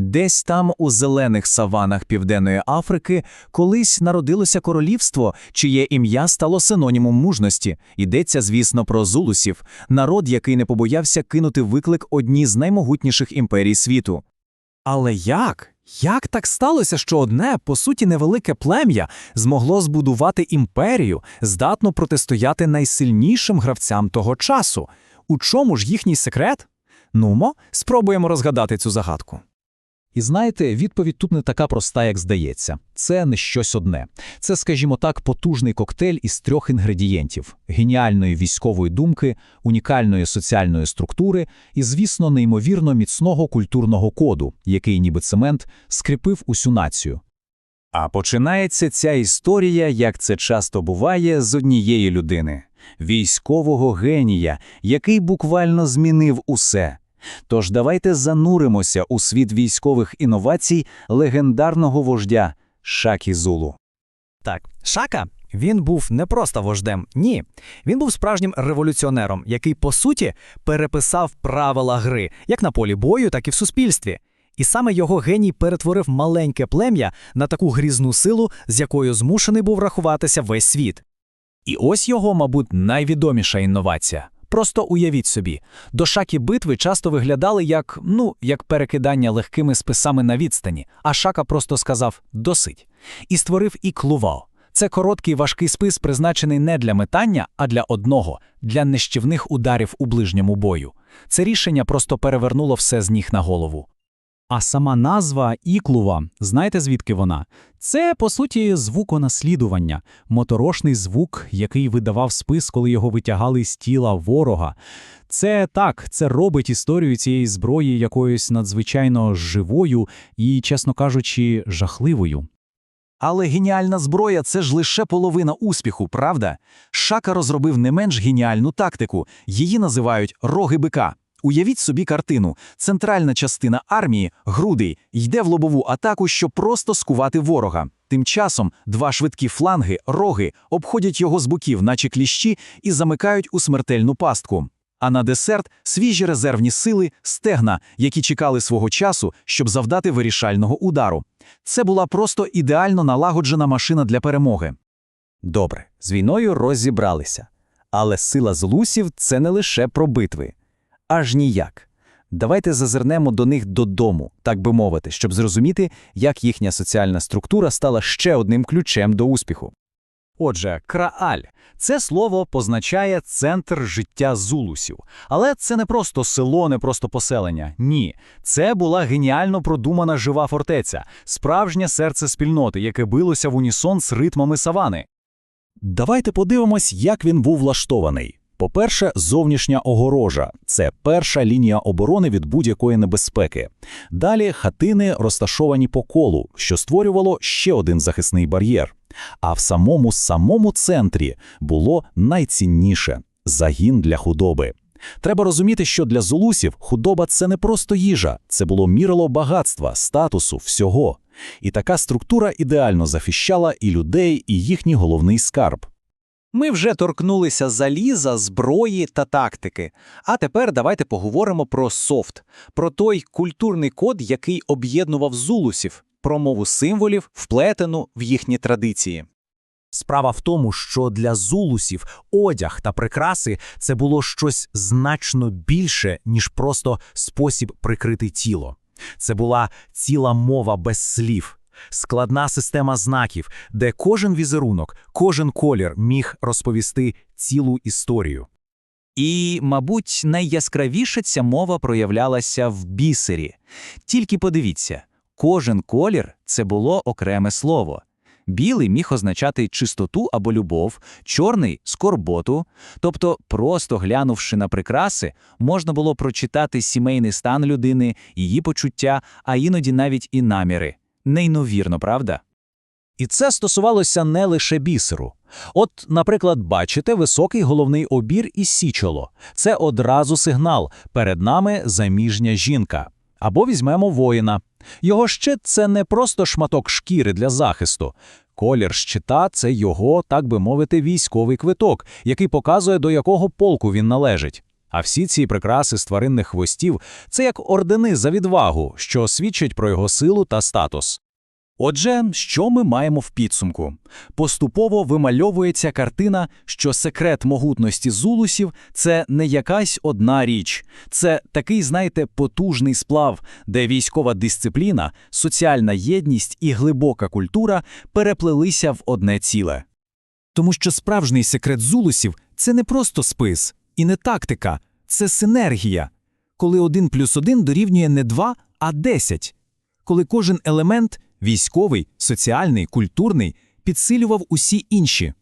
Десь там, у зелених саванах Південної Африки, колись народилося королівство, чиє ім'я стало синонімом мужності. Йдеться, звісно, про зулусів, народ, який не побоявся кинути виклик одній з наймогутніших імперій світу. Але як? Як так сталося, що одне, по суті, невелике плем'я змогло збудувати імперію, здатну протистояти найсильнішим гравцям того часу? У чому ж їхній секрет? Нумо, спробуємо розгадати цю загадку. І знаєте, відповідь тут не така проста, як здається. Це не щось одне. Це, скажімо так, потужний коктейль із трьох інгредієнтів: геніальної військової думки, унікальної соціальної структури і, звісно, неймовірно міцного культурного коду, який, ніби цемент, скріпив усю націю. А починається ця історія, як це часто буває, з однієї людини військового генія, який буквально змінив усе. Тож давайте зануримося у світ військових інновацій легендарного вождя Шакі Зулу. Так, Шака він був не просто вождем, ні. Він був справжнім революціонером, який, по суті, переписав правила гри як на полі бою, так і в суспільстві. І саме його геній перетворив маленьке плем'я на таку грізну силу, з якою змушений був рахуватися весь світ. І ось його, мабуть, найвідоміша інновація. Просто уявіть собі, до шаки битви часто виглядали як, ну, як перекидання легкими списами на відстані, а шака просто сказав «досить» і створив і клував. Це короткий важкий спис, призначений не для метання, а для одного для нищівних ударів у ближньому бою. Це рішення просто перевернуло все з ніг на голову. А сама назва іклува, знаєте звідки вона? Це, по суті, звуконаслідування, моторошний звук, який видавав спис, коли його витягали з тіла ворога. Це так, це робить історію цієї зброї якоюсь надзвичайно живою і, чесно кажучи, жахливою. Але геніальна зброя це ж лише половина успіху, правда? Шака розробив не менш геніальну тактику. Її називають роги бика. Уявіть собі картину. Центральна частина армії, груди, йде в лобову атаку, щоб просто скувати ворога. Тим часом два швидкі фланги, роги, обходять його з боків, наче кліщі, і замикають у смертельну пастку. А на десерт свіжі резервні сили, стегна, які чекали свого часу, щоб завдати вирішального удару. Це була просто ідеально налагоджена машина для перемоги. Добре, з війною розібралися. Але сила злусів – це не лише про битви. Аж ніяк. Давайте зазирнемо до них додому, так би мовити, щоб зрозуміти, як їхня соціальна структура стала ще одним ключем до успіху. Отже, крааль це слово позначає центр життя зулусів. Але це не просто село, не просто поселення. Ні, це була геніально продумана жива фортеця, справжнє серце спільноти, яке билося в унісон з ритмами савани. Давайте подивимось, як він був влаштований. По-перше, зовнішня огорожа це перша лінія оборони від будь-якої небезпеки. Далі хатини розташовані по колу, що створювало ще один захисний бар'єр. А в самому самому центрі було найцінніше загін для худоби. Треба розуміти, що для зулусів худоба це не просто їжа, це було мірило багатства, статусу, всього. І така структура ідеально захищала і людей, і їхній головний скарб. Ми вже торкнулися заліза, зброї та тактики. А тепер давайте поговоримо про софт, про той культурний код, який об'єднував зулусів, про мову символів, вплетену в їхні традиції. Справа в тому, що для зулусів одяг та прикраси це було щось значно більше, ніж просто спосіб прикрити тіло. Це була ціла мова без слів. Складна система знаків, де кожен візерунок, кожен колір міг розповісти цілу історію. І, мабуть, найяскравіше ця мова проявлялася в бісері. Тільки подивіться, кожен колір це було окреме слово. Білий міг означати чистоту або любов, чорний скорботу. Тобто, просто глянувши на прикраси, можна було прочитати сімейний стан людини, її почуття, а іноді навіть і наміри. Неймовірно, правда? І це стосувалося не лише бісеру. От, наприклад, бачите високий головний обір і січоло. Це одразу сигнал перед нами заміжня жінка. Або візьмемо воїна. Його щит це не просто шматок шкіри для захисту. Колір щита це його, так би мовити, військовий квиток, який показує, до якого полку він належить. А всі ці прикраси з тваринних хвостів – це як ордени за відвагу, що свідчать про його силу та статус. Отже, що ми маємо в підсумку? Поступово вимальовується картина, що секрет могутності зулусів – це не якась одна річ. Це такий, знаєте, потужний сплав, де військова дисципліна, соціальна єдність і глибока культура переплелися в одне ціле. Тому що справжній секрет зулусів – це не просто спис і не тактика, це синергія. Коли один плюс один дорівнює не два, а десять. Коли кожен елемент – військовий, соціальний, культурний – підсилював усі інші.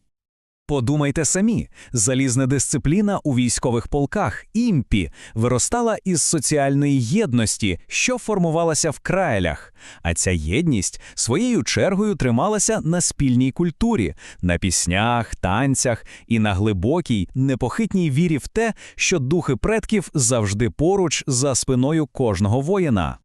Подумайте самі, залізна дисципліна у військових полках імпі виростала із соціальної єдності, що формувалася в крайлях. А ця єдність своєю чергою трималася на спільній культурі, на піснях, танцях і на глибокій, непохитній вірі в те, що духи предків завжди поруч за спиною кожного воїна.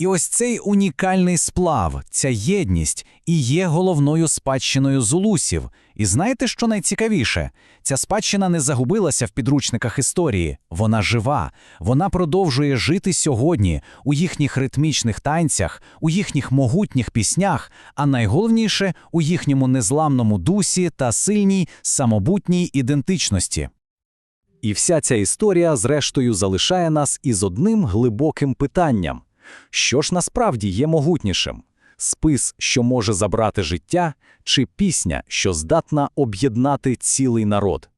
І ось цей унікальний сплав, ця єдність і є головною спадщиною зулусів. І знаєте, що найцікавіше? Ця спадщина не загубилася в підручниках історії. Вона жива, вона продовжує жити сьогодні у їхніх ритмічних танцях, у їхніх могутніх піснях, а найголовніше у їхньому незламному дусі та сильній самобутній ідентичності. І вся ця історія, зрештою, залишає нас із одним глибоким питанням. Що ж насправді є могутнішим? Спис, що може забрати життя, чи пісня, що здатна об'єднати цілий народ?